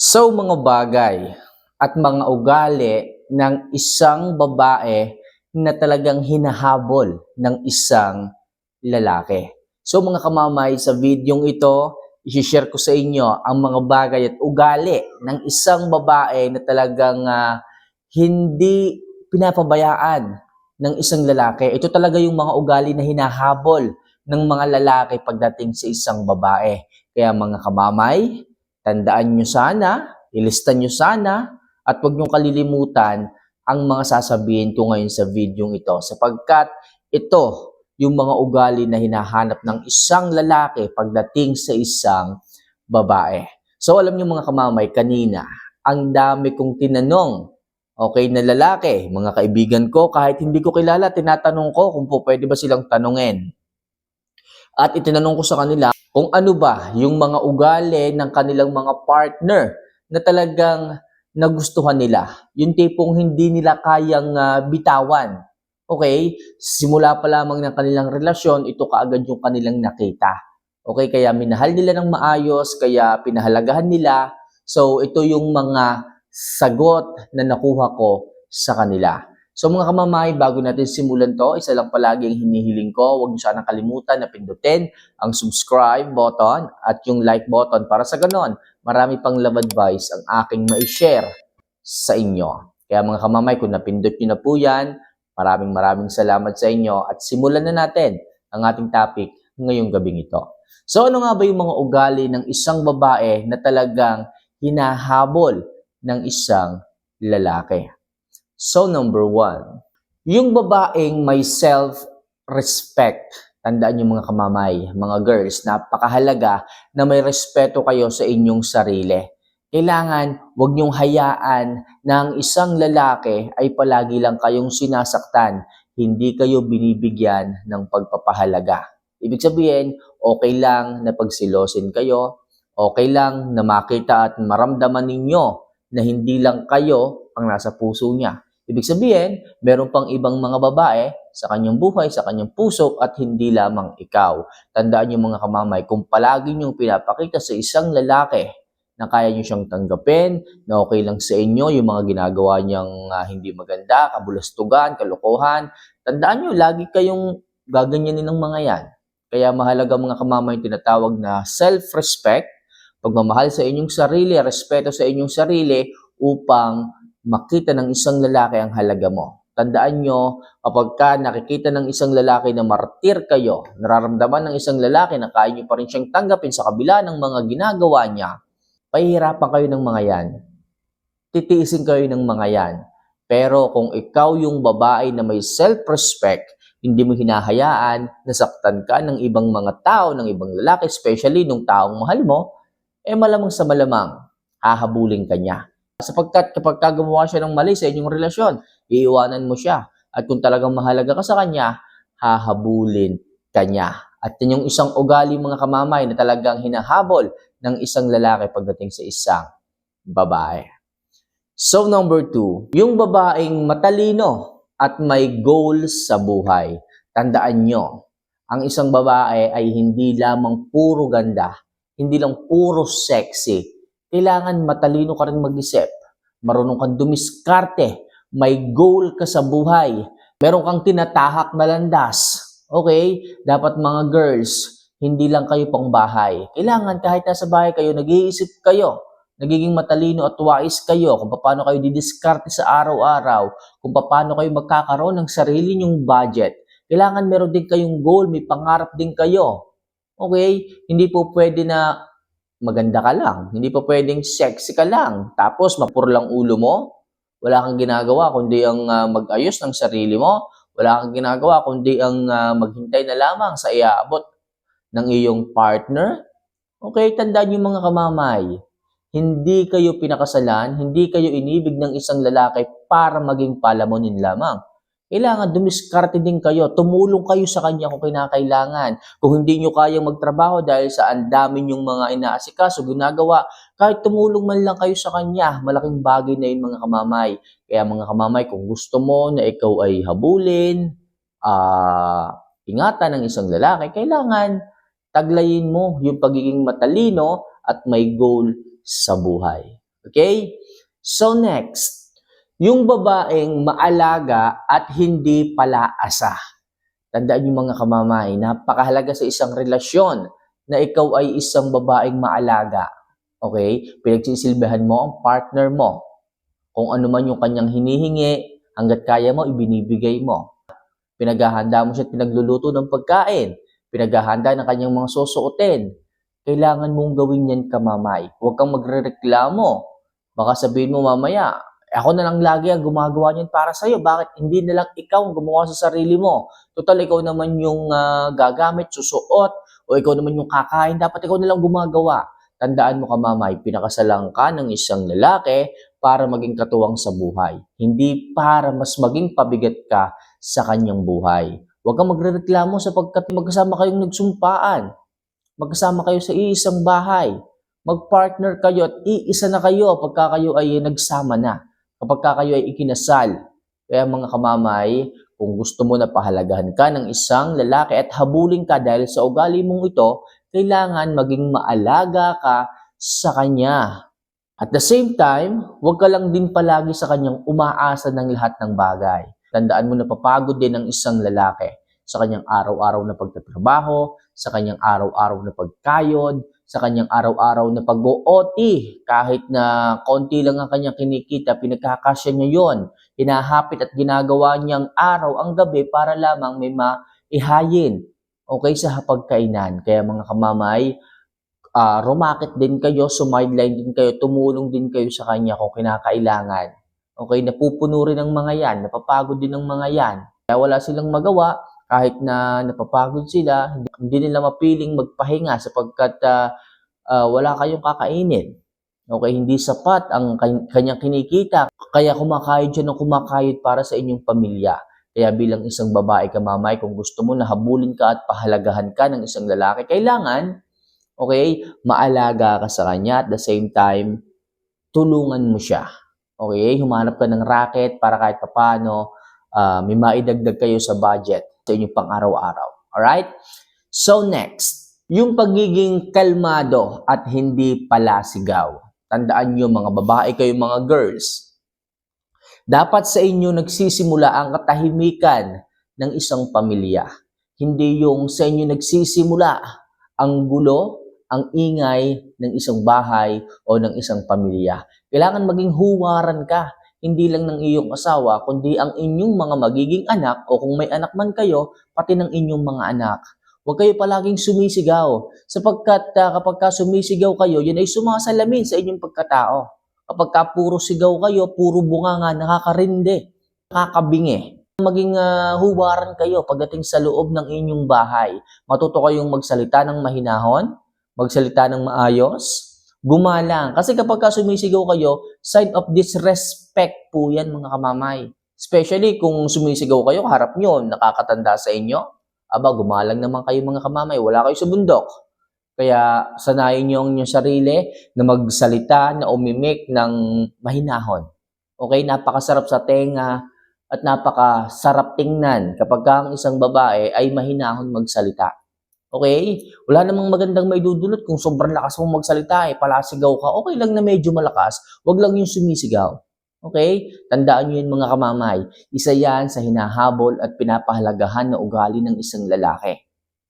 So mga bagay at mga ugali ng isang babae na talagang hinahabol ng isang lalaki. So mga kamamay, sa videong ito, i-share ko sa inyo ang mga bagay at ugali ng isang babae na talagang ah, hindi pinapabayaan ng isang lalaki. Ito talaga yung mga ugali na hinahabol ng mga lalaki pagdating sa isang babae. Kaya mga kamamay, tandaan nyo sana, ilista nyo sana, at huwag nyo kalilimutan ang mga sasabihin ko ngayon sa video ito sapagkat ito yung mga ugali na hinahanap ng isang lalaki pagdating sa isang babae. So alam niyo mga kamamay, kanina, ang dami kong tinanong, okay, na lalaki, mga kaibigan ko, kahit hindi ko kilala, tinatanong ko kung po pwede ba silang tanungin. At itinanong ko sa kanila kung ano ba yung mga ugali ng kanilang mga partner na talagang nagustuhan nila. Yung tipong hindi nila kayang ah, bitawan. Okay? Simula pa lamang ng kanilang relasyon, ito kaagad yung kanilang nakita. Okay? Kaya minahal nila ng maayos, kaya pinahalagahan nila. So, ito yung mga sagot na nakuha ko sa kanila. So mga kamamay, bago natin simulan to, isa lang palagi ang hinihiling ko. Huwag niyo sanang kalimutan na pindutin ang subscribe button at yung like button para sa ganon, marami pang love advice ang aking ma-share sa inyo. Kaya mga kamamay, kung napindot niyo na po yan, maraming maraming salamat sa inyo at simulan na natin ang ating topic ngayong gabing ito. So ano nga ba yung mga ugali ng isang babae na talagang hinahabol ng isang lalaki? So number one, yung babaeng may self-respect. Tandaan niyo mga kamamay, mga girls, napakahalaga na may respeto kayo sa inyong sarili. Kailangan wag niyong hayaan na ang isang lalaki ay palagi lang kayong sinasaktan, hindi kayo binibigyan ng pagpapahalaga. Ibig sabihin, okay lang na pagsilosin kayo, okay lang na makita at maramdaman ninyo na hindi lang kayo ang nasa puso niya. Ibig sabihin, meron pang ibang mga babae sa kanyang buhay, sa kanyang puso at hindi lamang ikaw. Tandaan niyo mga kamamay, kung palagi niyong pinapakita sa isang lalaki na kaya niyo siyang tanggapin, na okay lang sa inyo yung mga ginagawa niyang ah, hindi maganda, kabulastugan, kalokohan, tandaan niyo, lagi kayong gaganyanin ng mga yan. Kaya mahalaga mga kamamay yung tinatawag na self-respect, pagmamahal sa inyong sarili, respeto sa inyong sarili upang makita ng isang lalaki ang halaga mo. Tandaan nyo, kapag ka nakikita ng isang lalaki na martir kayo, nararamdaman ng isang lalaki na kaya nyo pa rin siyang tanggapin sa kabila ng mga ginagawa niya, pahihirapan kayo ng mga yan. Titiisin kayo ng mga yan. Pero kung ikaw yung babae na may self-respect, hindi mo hinahayaan, nasaktan ka ng ibang mga tao, ng ibang lalaki, especially nung taong mahal mo, eh malamang sa malamang, hahabulin ka niya. Sapagkat kapag ka gumawa siya ng mali sa inyong relasyon, iiwanan mo siya. At kung talagang mahalaga ka sa kanya, hahabulin ka niya. At yun yung isang ugali mga kamamay na talagang hinahabol ng isang lalaki pagdating sa isang babae. So number two, yung babaeng matalino at may goal sa buhay. Tandaan nyo, ang isang babae ay hindi lamang puro ganda, hindi lang puro sexy. Kailangan matalino ka rin mag-isip, marunong kang dumiskarte, may goal ka sa buhay, meron kang tinatahak na landas. Okay? Dapat mga girls, hindi lang kayo pang bahay. Kailangan kahit nasa bahay kayo, nag-iisip kayo nagiging matalino at wais kayo kung paano kayo didiskarte sa araw-araw, kung paano kayo magkakaroon ng sarili nyong budget. Kailangan meron din kayong goal, may pangarap din kayo. Okay? Hindi po pwede na maganda ka lang. Hindi po pwedeng sexy ka lang. Tapos mapur lang ulo mo. Wala kang ginagawa kundi ang ah, mag-ayos ng sarili mo. Wala kang ginagawa kundi ang ah, maghintay na lamang sa iaabot ng iyong partner. Okay, tandaan niyo mga kamamay hindi kayo pinakasalan, hindi kayo inibig ng isang lalaki para maging palamunin lamang. Kailangan dumiskarte din kayo, tumulong kayo sa kanya kung kinakailangan. Kung hindi nyo kayang magtrabaho dahil sa ang dami nyong mga inaasikaso, ginagawa, kahit tumulong man lang kayo sa kanya, malaking bagay na yun mga kamamay. Kaya mga kamamay, kung gusto mo na ikaw ay habulin, ah ingatan ng isang lalaki, kailangan taglayin mo yung pagiging matalino at may goal sa buhay. Okay? So next, yung babaeng maalaga at hindi palaasa. Tandaan yung mga kamamay, napakahalaga sa isang relasyon na ikaw ay isang babaeng maalaga. Okay? Pinagsisilbihan mo ang partner mo. Kung ano man yung kanyang hinihingi, hanggat kaya mo, ibinibigay mo. Pinaghahanda mo siya at pinagluluto ng pagkain. Pinaghahanda ng kanyang mga susuotin. Kailangan mong gawin yan kamamay. Huwag kang magre-reklamo. Baka sabihin mo mamaya, ako na lang lagi ang gumagawa niyan para sa'yo. Bakit hindi na lang ikaw ang gumawa sa sarili mo? Total, ikaw naman yung ah, gagamit, susuot, o ikaw naman yung kakain. Dapat ikaw na lang gumagawa. Tandaan mo kamamay, pinakasalang ka ng isang lalaki para maging katuwang sa buhay. Hindi para mas maging pabigat ka sa kanyang buhay. Huwag kang magrereklamo sapagkat magkasama kayong nagsumpaan. Magkasama kayo sa iisang bahay. Magpartner kayo at iisa na kayo pagka kayo ay nagsama na. Kapag ka kayo ay ikinasal. Kaya mga kamamay, kung gusto mo na pahalagahan ka ng isang lalaki at habulin ka dahil sa ugali mong ito, kailangan maging maalaga ka sa kanya. At the same time, huwag ka lang din palagi sa kanyang umaasa ng lahat ng bagay. Tandaan mo na papagod din ang isang lalaki sa kanyang araw-araw na pagtatrabaho, sa kanyang araw-araw na pagkayod, sa kanyang araw-araw na pag-OT. Kahit na konti lang ang kanyang kinikita, pinagkakasya niya yon. Hinahapit at ginagawa niyang araw ang gabi para lamang may maihayin. Okay sa hapagkainan. Kaya mga kamamay, ah rumakit din kayo, sumideline din kayo, tumulong din kayo sa kanya kung kinakailangan. Okay, napupuno rin ang mga yan, napapagod din ang mga yan. Kaya wala silang magawa, kahit na napapagod sila, hindi, hindi nila mapiling magpahinga sapagkat ah, ah, wala kayong kakainin. Okay, hindi sapat ang kan- kanyang kinikita, kaya kumakayod siya ng kumakayod para sa inyong pamilya. Kaya bilang isang babae ka mamay, kung gusto mo na habulin ka at pahalagahan ka ng isang lalaki, kailangan Okay? Maalaga ka sa kanya at the same time, tulungan mo siya. Okay? Humanap ka ng racket para kahit papano, ah, may maidagdag kayo sa budget sa inyong pang-araw-araw. Alright? So next, yung pagiging kalmado at hindi palasigaw. Tandaan nyo mga babae kayo mga girls, dapat sa inyo nagsisimula ang katahimikan ng isang pamilya. Hindi yung sa inyo nagsisimula ang gulo, ang ingay ng isang bahay o ng isang pamilya. Kailangan maging huwaran ka, hindi lang ng iyong asawa, kundi ang inyong mga magiging anak o kung may anak man kayo, pati ng inyong mga anak. Huwag kayo palaging sumisigaw, sapagkat ah, kapag ka sumisigaw kayo, yun ay sumasalamin sa inyong pagkatao. Kapag ka puro sigaw kayo, puro bunganga, nakakarindi, nakakabingi. Maging ah, huwaran kayo pagdating sa loob ng inyong bahay. Matuto kayong magsalita ng mahinahon, magsalita ng maayos, gumalang. Kasi kapag ka sumisigaw kayo, sign of disrespect po yan mga kamamay. Especially kung sumisigaw kayo, harap nyo, nakakatanda sa inyo. Aba, gumalang naman kayo mga kamamay, wala kayo sa bundok. Kaya sanayin nyo ang inyong sarili na magsalita, na umimik ng mahinahon. Okay, napakasarap sa tenga at napakasarap tingnan kapag ka ang isang babae ay mahinahon magsalita. Okay? Wala namang magandang may dudulot kung sobrang lakas mong magsalita, eh, palasigaw ka, okay lang na medyo malakas, wag lang yung sumisigaw. Okay? Tandaan nyo yun mga kamamay. Isa yan sa hinahabol at pinapahalagahan na ugali ng isang lalaki.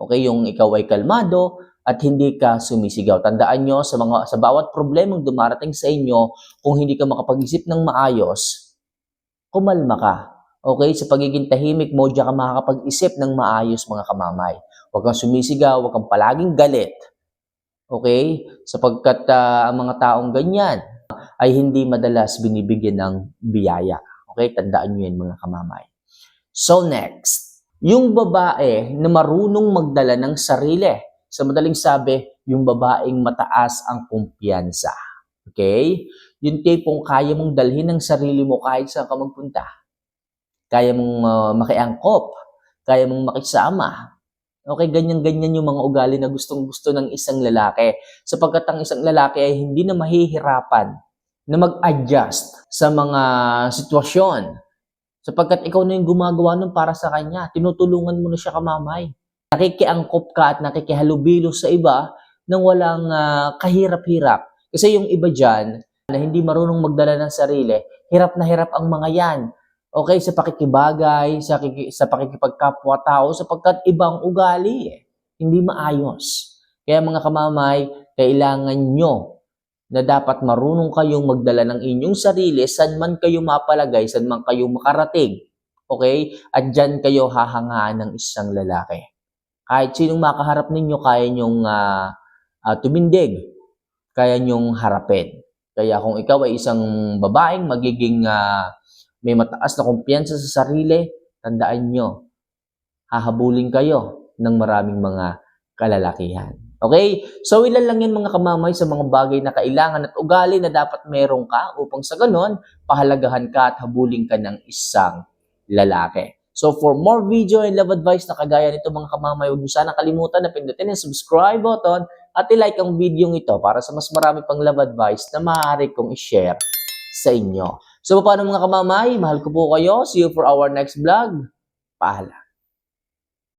Okay? Yung ikaw ay kalmado at hindi ka sumisigaw. Tandaan nyo sa, mga, sa bawat problemang dumarating sa inyo, kung hindi ka makapag-isip ng maayos, kumalma ka. Okay? Sa pagiging tahimik mo, diyan ka makakapag-isip ng maayos mga kamamay. Huwag kang sumisigaw, huwag kang palaging galit. Okay? Sapagkat ah, ang mga taong ganyan ay hindi madalas binibigyan ng biyaya. Okay? Tandaan nyo yan mga kamamay. So next, yung babae na marunong magdala ng sarili. Sa madaling sabi, yung babaeng mataas ang kumpiyansa. Okay? Yung tipong kaya mong dalhin ng sarili mo kahit saan ka magpunta. Kaya mong ah, makiangkop. Kaya mong makisama. Okay, ganyan-ganyan yung mga ugali na gustong-gusto ng isang lalaki. Sapagkat ang isang lalaki ay hindi na mahihirapan na mag-adjust sa mga sitwasyon. Sapagkat ikaw na yung gumagawa nun para sa kanya. Tinutulungan mo na siya kamamay. Nakikiangkop ka at nakikihalubilo sa iba nang walang ah, kahirap-hirap. Kasi yung iba dyan, na hindi marunong magdala ng sarili, hirap na hirap ang mga yan. Okay, sa pakikibagay, sa, sa pakikipagkapwa-tao, sapagkat ibang ugali eh. Hindi maayos. Kaya mga kamamay, kailangan nyo na dapat marunong kayong magdala ng inyong sarili saan man kayo mapalagay, saan man kayo makarating. Okay? At dyan kayo hahangaan ng isang lalaki. Kahit sinong makaharap ninyo, kaya nyong ah, ah, tumindig. Kaya nyong harapin. Kaya kung ikaw ay isang babaeng magiging ah, may mataas na kumpiyansa sa sarili, tandaan nyo, hahabulin kayo ng maraming mga kalalakihan. Okay? So, ilan lang yan mga kamamay sa mga bagay na kailangan at ugali na dapat meron ka upang sa ganon, pahalagahan ka at habulin ka ng isang lalaki. So, for more video and love advice na kagaya nito mga kamamay, huwag niyo sana kalimutan na pindutin ang subscribe button at i-like ang video ito para sa mas marami pang love advice na maaari kong i-share sa inyo. So, paano mga kamamay? Mahal ko po kayo. See you for our next vlog. Paalam.